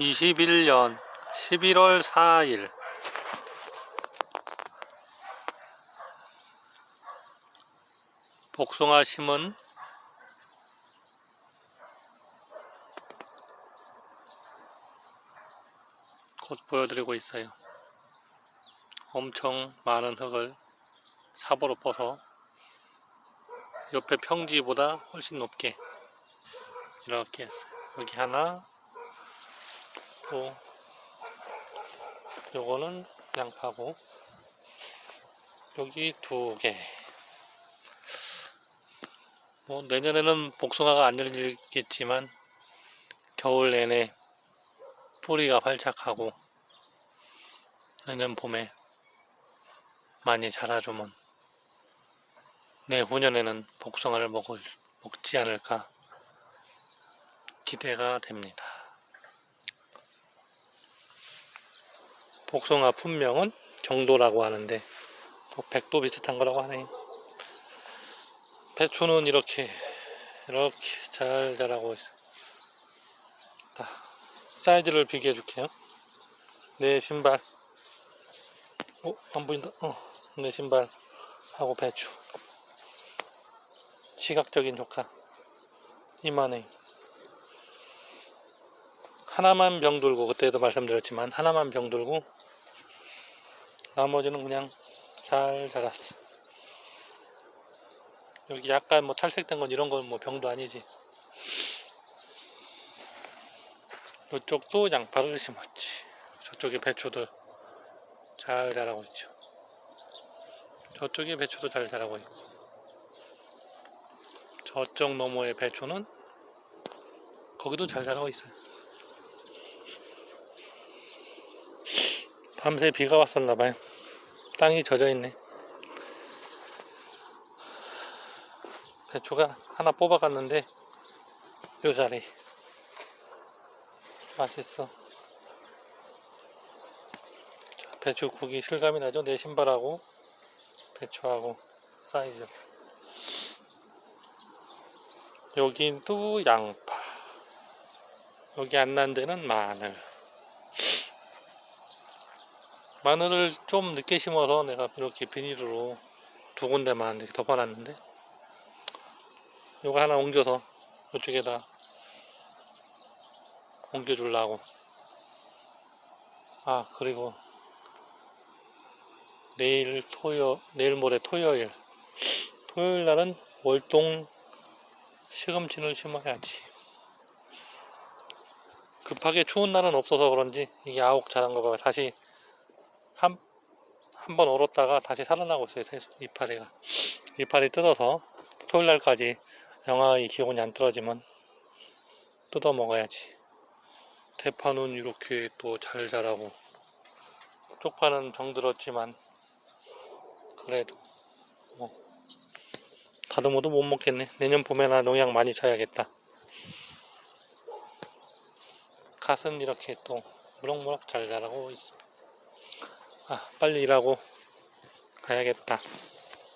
2021년 11월 4일 복숭아 심은 곧 보여드리고 있어요. 엄청 많은 흙을 삽으로 퍼서 옆에 평지보다 훨씬 높게 이렇게 했어요. 여기 하나, 또 요거는 양파고 여기 두 개. 뭐 내년에는 복숭아가 안 열리겠지만 겨울 내내 뿌리가 활짝하고 내년 봄에 많이 자라주면 내후년에는 복숭아를 먹을, 먹지 않을까 기대가 됩니다. 복숭아 품명은 경도라고 하는데 뭐 백도 비슷한 거라고 하네. 배추는 이렇게 이렇게 잘 자라고 있어. 자, 사이즈를 비교해 줄게요. 내 신발. 어, 안 보인다. 어, 내 신발하고 배추. 시각적인 효과. 이만해. 하나만 병 들고 그때도 말씀드렸지만 하나만 병 들고 나머지는 그냥 잘 자랐어. 여기 약간 뭐 탈색된 건 이런 건 뭐 병도 아니지. 이쪽도 양파를 심었지. 저쪽에 배추도 잘 자라고 있죠. 저쪽에 배추도 잘 자라고 있고. 저쪽 너머의 배추는 거기도 잘 자라고 있어요. 밤새 비가 왔었나봐요. 땅이 젖어 있네. 배추가 하나 뽑아갔는데 요 자리 맛있어. 자, 배추 국이 실감이 나죠? 내 신발하고 배추하고 사이즈. 여긴 또 양파. 여기 안 난 데는 마늘. 마늘을 좀 늦게 심어서 내가 이렇게 비닐으로 두 군데만 이렇게 덮어놨는데 요거 하나 옮겨서 이쪽에다 옮겨주려고. 아 그리고 내일 토요 내일 모레 토요일. 토요일 날은 월동 시금치를 심어야지. 급하게 추운 날은 없어서 그런지 이게 아욱 자란 거 봐. 다시 한, 한 번 얼었다가 다시 살아나고 있어요. 새수, 이파리가. 이파리 뜯어서 토요일 날까지 영하의 기온이 안 떨어지면 뜯어 먹어야지. 대파는 이렇게 또 잘 자라고. 쪽파는 병들었지만, 그래도, 뭐, 다듬어도 못 먹겠네. 내년 봄에나 농약 많이 쳐야겠다. 갓은 이렇게 또 무럭무럭 잘 자라고 있어. 아, 빨리 일하고 가야겠다.